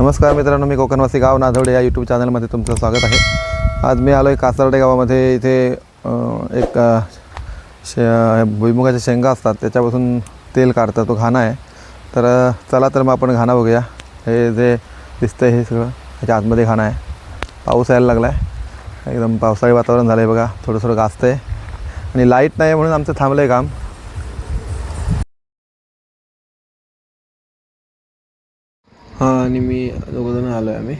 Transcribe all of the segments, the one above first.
नमस्कार मित्रांनो मी कोकणवासी गाव नाधवडे या यूट्यूब चॅनलमध्ये तुमचं स्वागत आहे. आज मी आलो आहे कासर्डे गावामध्ये. इथे एक शे भुईमुगाच्या शेंगा असतात. त्याच्यापासून तेल काढतात. तो घाणा आहे. तर चला तर मग आपण घाणा बघूया. हे जे दिसतं हे सगळं ह्याच्या आतमध्ये घाणा आहे. पाऊस यायला लागला आहे एकदम पावसाळी वातावरण झालं आहे बघा. थोडं थोडं गाजतं आहे आणि लाइट नाही म्हणून आमचं थांबलं आहे काम. हां आणि मी दोघंजणं आलो आहे आम्ही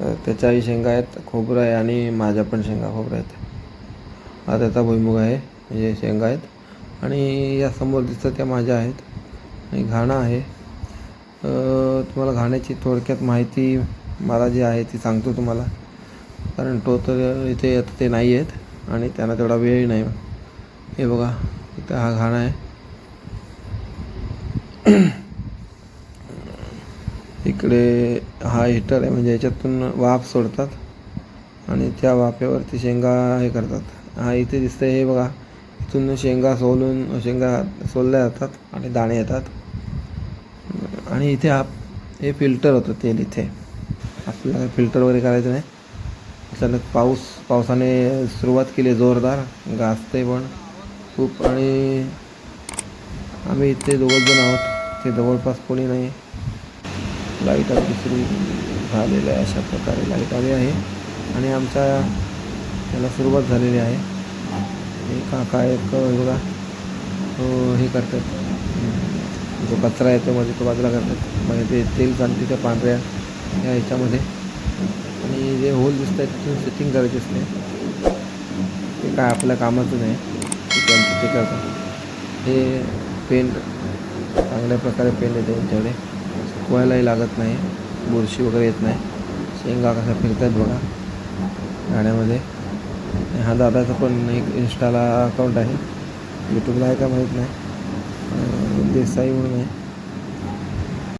तर त्याच्याही शेंगा आहेत खोबरं आहे आणि माझ्या पण शेंगा खोबरं आहेत. हा त्याचा भुईमुग आहे म्हणजे शेंगा आहेत. आणि या समोर दिसतं त्या माझ्या आहेत. आणि घाणं आहे. तुम्हाला घाण्याची थोडक्यात माहिती मला जी आहे ती सांगतो तुम्हाला. कारण तो तर इथे आता ते नाही आहेत आणि त्यांना तेवढा वेळही नाही. हे बघा इथं हा घाणा आहे. इकडे हा हिटर आहे म्हणजे याच्यातून वाफ सोडतात आणि त्या वाफेवरती शेंगा हे करतात. हा इथे दिसतंय हे बघा इथून शेंगा सोलून शेंगा सोलल्या जातात आणि दाणे येतात. आणि इथे हा हे फिल्टर होतं तेल इथे. आपल्याला फिल्टर वगैरे करायचं नाही. अचानक पाऊस पावसाने सुरुवात केली जोरदार. गाजते पण खूप. आणि आम्ही इथे दोघंच जण आहोत. ते जवळपास कोणी नाही. लाइट अगदी सुरू झालेलं आहे अशा प्रकारे लाइट आली आहे. आणि आमच्या त्याला सुरुवात झालेली आहे. हे काका एक हे बघा हे करतात. जो कचरा आहे त्यामध्ये तो बाजूला करतात. म्हणजे ते तेल चालते त्या पांढऱ्या या ह्याच्यामध्ये. आणि जे होल दिसत आहे तिथून सेटिंग करायची असते. ते काय आपल्या कामाचं नाही. ते त्यांचं ते करतात. हे पेंट चांगल्या प्रकारे पेंट येते त्यांच्याकडे सुकवायलाही लागत नाही. बुरशी वगैरे येत नाही. शेंगा कशा फिरतात बघा. गाण्यामध्ये. हा दादाचा पण एक इन्स्टाला अकाउंट आहे. यूट्यूबला आहे का माहीत नाही. देसाई म्हणून आहे.